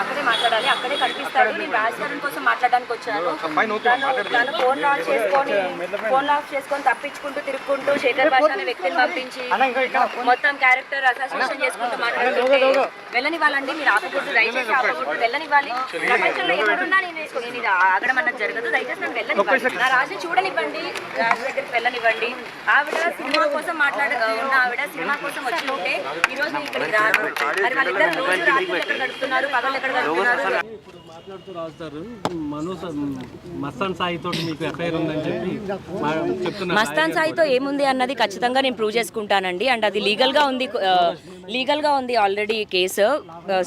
అక్కడే మాట్లాడాలి అక్కడే కనిపిస్తాడు నేను రాజధాని కోసం మాట్లాడడానికి వచ్చాను తను ఫోన్ ఆఫ్ చేసుకొని ఫోన్ ఆఫ్ చేసుకొని తప్పించుకుంటూ తిరుక్కుంటూ శేఖర్ భాష అనే వ్యక్తిని పంపించి మొత్తం క్యారెక్టర్ అసోసియేషన్ చేసుకుంటూ మాట్లాడుతుంటే వెళ్ళనివ్వాలండి మీరు ఆపకూడదు దయచేసి ఆపకూడదు వెళ్ళనివ్వాలి ప్రపంచంలో ఎవరున్నా నేను ఇది ఆగడం అన్నది జరగదు దయచేసి నన్ను వెళ్ళనివ్వండి నా రాజు చూడనివ్వండి రాజు దగ్గరికి వెళ్ళనివ్వండి ఆవిడ సినిమా కోసం మాట్లాడ ఉన్న ఆవిడ సినిమా కోసం వచ్చి ఉంటే ఈ రోజు ఇక్కడికి రాను. మరి వాళ్ళిద్దరు రోజు రాత్రి ఎక్కడ గడుపుతున్నారు? పగలు ఎక్కడ గడుపుతున్నారు? మాట్లాడుతూ రాస్తారు. మస్తాన్ మీకు ఎఫ్ఐఆర్ ఉందని చెప్పి చెప్తున్నారు. మస్తాన్ సాయితో ఏముంది అన్నది ఖచ్చితంగా నేను ప్రూవ్ చేసుకుంటానండి. అండ్ అది లీగల్గా ఉంది లీగల్గా ఉంది ఆల్రెడీ కేసు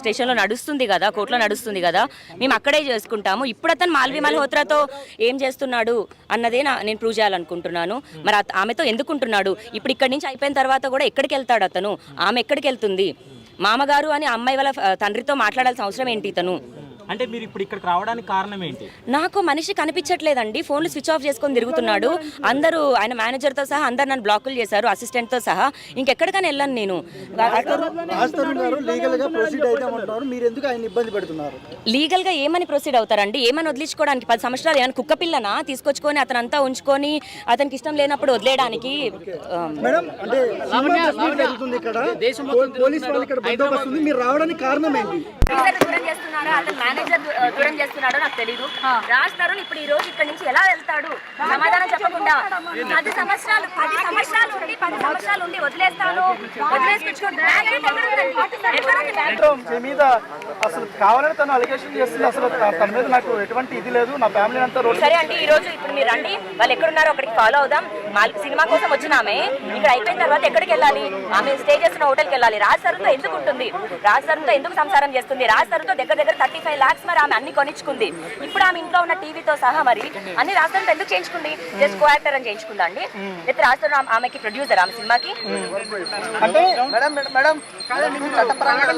స్టేషన్లో నడుస్తుంది కదా కోర్టులో నడుస్తుంది కదా. మేము అక్కడే చేసుకుంటాము. ఇప్పుడు అతను మాల్వి మల్హోత్రాతో ఏం చేస్తున్నాడు అన్నదే నా నేను ప్రూవ్ చేయాలనుకుంటున్నాను. మరి ఆమెతో ఎందుకుంటున్నాడు ఇప్పుడు ఇక్కడి నుంచి అయిపోయిన తర్వాత కూడా ఎక్కడికి వెళ్తాడు అతను? ఆమె ఎక్కడికి వెళ్తుంది? మామగారు అని అమ్మాయి వాళ్ళ తండ్రితో మాట్లాడాల్సిన అవసరం ఏంటి ఇతను? అంటే మీరు ఇప్పుడు ఇక్కడికి రావడానికి కారణం ఏంటి? నాకు మనిషి కనిపించట్లేదండి. ఫోన్లు స్విచ్ ఆఫ్ చేసుకొని తిరుగుతున్నాడు. అందరూ ఆయన మేనేజర్తో సహా అందరు నన్ను బ్లాకులు చేశారు అసిస్టెంట్తో సహా. ఇంకెక్కడికైనా వెళ్ళాను నేను. లీగల్గా ప్రొసీడ్ అయితే ఉంటారు మీరు ఎందుకు ఆయన ఇబ్బంది పెడుతున్నారు? లీగల్గా ఏమని ప్రొసీడ్ అవుతారండి? ఏమని వదిలించుకోవడానికి పది సంవత్సరాలు ఏమైనా కుక్క పిల్లనా? తీసుకొచ్చుకొని అతనంతా ఉంచుకొని అతనికి ఇష్టం లేనప్పుడు వదిలేయడానికి పోలీస్ వాళ్ళు ఇక్కడ బందోబస్తు ఉంది. మీరు రావడానికి కారణం ఏంటి? మేనేజర్ దూరం చేస్తున్నాడో నాకు తెలియదు రాజ్ తరుణ్ ఇప్పుడు ఈ రోజు ఇక్కడ నుంచి ఎలా వెళ్తాడు? సమాధానం చెప్పకుండా పది సంవత్సరాలు పది సంవత్సరాలు ఉండి పది సంవత్సరాలు ఉండి వదిలేస్తాను. మీద అసలు కావాలని తను అలిగేషన్ చేస్తుంది. అసలు తన మీద నాకు ఎటువంటి ఇది లేదు. నా ఫ్యామిలీ అంతా రోడ్ సరే అండి ఈ రోజు ఇప్పుడు మీరు రండి. వాళ్ళు ఎక్కడున్నారో అక్కడికి ఫాలో అవుదాం. మాల్ సినిమా కోసం వచ్చిన ఆమె ఇక్కడ అయిపోయిన తర్వాత ఎక్కడికి వెళ్ళాలి? ఆమె స్టే చేస్తున్న హోటల్కి వెళ్ళాలి. రాజ్ సరుతో ఎందుకు ఉంటుంది? రాజ్ సరుతో ఎందుకు సంసారం చేస్తుంది? రాజ్ సరుతో దగ్గర దగ్గర థర్టీ ఫైవ్ లాక్స్ మరి ఆమె అన్ని కొనిచ్చుకుంది. ఇప్పుడు ఆమె ఇంట్లో ఉన్న టీవీతో సహా మరి అన్ని రాజ్ సరుతో ఎందుకు చేయించుకుంది? జస్ట్ కో యాక్టర్ అని చేయించుకుందా అండి? లేకపోతే రాజ్ సరు ఆమెకి ప్రొడ్యూసర్ ఆమె సినిమాకి? చట్టపరంగానే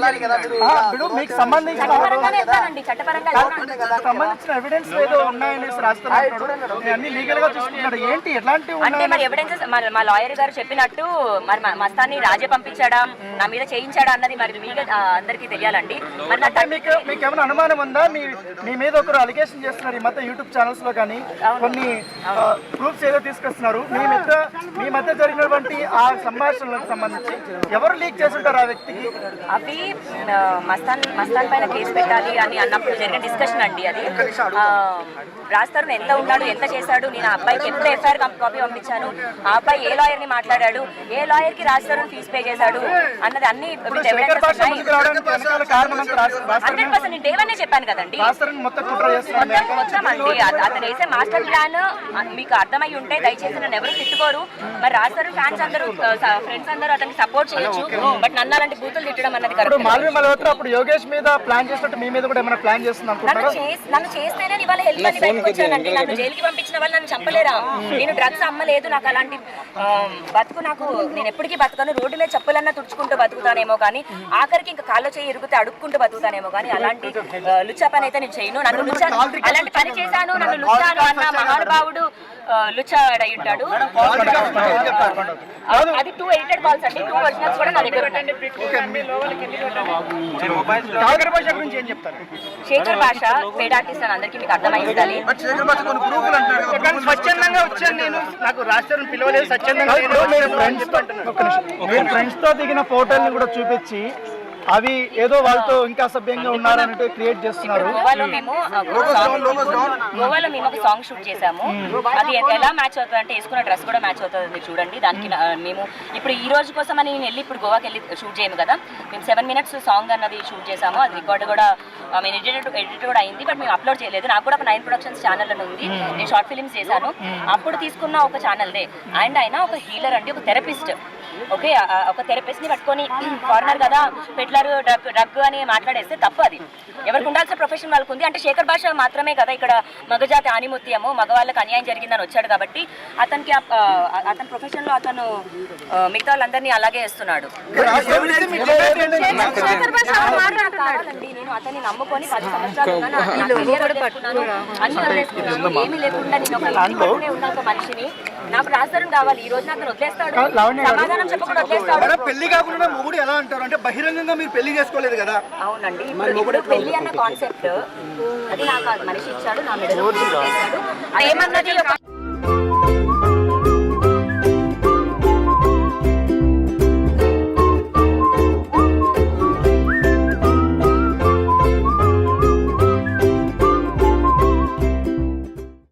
వెళ్తానండి చట్టపరంగా వెళ్తాను. సంబంధించిన ఎవిడెన్స్ ఏదో ఉన్నాయనేసి రాస్తున్నాడు అన్ని లీగల్గా చూసుకుంటున్నాడు. ఏంటి? ఎలాంటి అంటే మరి ఎవిడెన్సెస్ మా లాయర్ గారు చెప్పినట్టు మరి మస్తాన్ని రాజే పంపించాడా నా మీద చేయించాడా అన్నది మరి మీకు అందరికీ తెలియాలండి. మరి నా మీకు మీకు ఏమైనా అనుమానం ఉందా? మీ మీ మీద ఒకరు అలిగేషన్ చేస్తున్నారు ఈ మధ్య యూట్యూబ్ ఛానల్స్లో కానీ కొన్ని ప్రూఫ్స్ ఏదో తీసుకొస్తున్నారు. మీ మధ్య మీ మధ్య జరిగినటువంటి ఆ సంభాషణలకు సంబంధించి ఎవరు లీక్ చేస్తుంటారు ఆ వ్యక్తికి? అవి మస్తాన్ మస్తాన్ పైన కేసు పెట్టాలి అని అన్నప్పుడు జరిగిన డిస్కషన్ అండి అది. రాస్తారు ఎంత ఉన్నాడు ఎంత చేశాడు నేను అబ్బాయికి ఎంత ఎఫ్ఐఆర్ కాపీ పంపించాను ఆ అబ్బాయి ఏ లాయర్ని మాట్లాడాడు? ఏ లాయర్కి రాస్తారు ఫీజు పే చేశాడు? అన్నది అన్ని హండ్రెడ్ పర్సెంట్ నేను డేవనే చెప్పాను కదండి. మొత్తం అండి అత- అతను వేసే మాస్టర్ ప్లాన్ మీకు అర్థమై ఉంటే దయచేసి నన్ను ఎవరు తిట్టుకోరు. మరి రాస్తారు ఫ్యాన్స్ అందరూ ఫ్రెండ్స్ అందరూ అతనికి సపోర్ట్ చేయొచ్చు. బట్ నన్ను అలాంటి బూతులు తిట్టడం అన్నది కరెక్ట్ మాల్వి మల్హోత్రా అప్పుడు యోగేష్ మీద ప్లాన్ చేసినట్టు మీ మీద కూడా ఏమైనా ప్లాన్ చేస్తుంది నన్ను అనుకుంటారా నన్ను చేస్తేనే ఇవాళ హెల్ప్ అని బయటకు వచ్చానండి. నన్ను జైలుకి పంపించిన వాళ్ళు నన్ను చంపలేరా? నేను డ్రగ్స్ అమ్మలేదు. నాకు అలాంటి బతుకు నాకు నేను ఎప్పటికీ బతకను. రోడ్డు మీద చెప్పులన్నా తుడుచుకుంటూ బతుకుతానేమో కానీ ఆఖరికి ఇంకా కాళ్ళు చేయి ఇరుగుతే అడుక్కుంటూ బతుకుతానేమో కానీ అలాంటి ఆ, లుచ్చా పని అయితే నేను చేయను. నన్ను లుచ్చా అలాంటి పని చేశాను నన్ను లుచ్చాను అన్న మహానుభావుడు అయి ఉంటాడు అది టూ ఎడిటెడ్ కాల్స్ అండి. టూ ఒరిజినల్స్ కూడా నా దగ్గర ఉన్నాయి. కాకర భాష గురించి ఏం చెప్తారు? శేఖర్ భాష పేడ్ ఆర్టిస్ట్ అని అందరికీ మీకు అర్థమై ఉండాలి స్వచ్ఛందంగా వచ్చాను నేను. నాకు రాష్ట్రం పిలవలేదు స్వచ్ఛందంగా ఫ్రెండ్స్తో దిగిన ఫోటోల్ని కూడా చూపించి అవి ఏదో వాళ్ళతో ఇంకా అసభ్యంగా ఉన్నారన్నట్టు క్రియేట్ చేస్తున్నారు. గోవాలో మేము song- గోవాలో మేము ఒక సాంగ్ షూట్ చేసాము అది ఎలా మ్యాచ్ అవుతుంది అంటే వేసుకున్న డ్రెస్ కూడా మ్యాచ్ అవుతుంది మీరు చూడండి. దానికి నా- మేము ఇప్పుడు ఈ రోజు కోసం అని నేను వెళ్ళి ఇప్పుడు గోవాకి వెళ్ళి షూట్ చేయము కదా. మేము సెవెన్ మినిట్స్ సాంగ్ అన్నది షూట్ చేసాము అది రికార్డ్ కూడా మేము ఎడిట్ ఎడిట్ కూడా అయింది బట్ మేము అప్లోడ్ చేయలేదు. నాకు కూడా ఒక నైన్ ప్రొడక్షన్స్ ఛానల్ అని ఉంది నేను షార్ట్ ఫిల్మ్స్ చేశాను. అప్పుడు తీసుకున్న ఒక ఛానల్దే అండ్ ఆయన ఒక హీలర్ అండి ఒక థెరపిస్ట్ ఓకే ఒక థెరపిస్ట్ని పట్టుకొని ఫారినర్ కదా మాట్లాడు డ్రగ్ డ్రగ్ అని మాట్లాడేస్తే తప్పు అది. ఎవరికి ఉండాల్సిన ప్రొఫెషన్ వాళ్ళకు ఉంది అంటే శేఖర్ భాష మాత్రమే కదా ఇక్కడ మగజాతి ఆనిమత్యము మగవాళ్ళకి అన్యాయం జరిగిందని వచ్చాడు కాబట్టి అతనికి అతని ప్రొఫెషన్లో అతను మిగతా వాళ్ళందరినీ అలాగే వేస్తున్నాడు. నేను నమ్ముకొని లేకుండా నేను ఒక మనిషిని నాకు రాజధాని కావాలి. ఈ రోజు నాకు వదిలేస్తాడు. సమాధానం చెప్పకుండా వదిలేస్తాడు. పెళ్ళి కాకుండా మొగుడు ఎలా అంటారు? అంటే బహిరంగంగా మీరు పెళ్ళి చేసుకోలేదు కదా? అవునండి. ఇప్పుడు పెళ్ళి అన్న కాన్సెప్ట్? అది నాకు మనిషి ఇచ్చాడు నా మెడ ఏమన్నది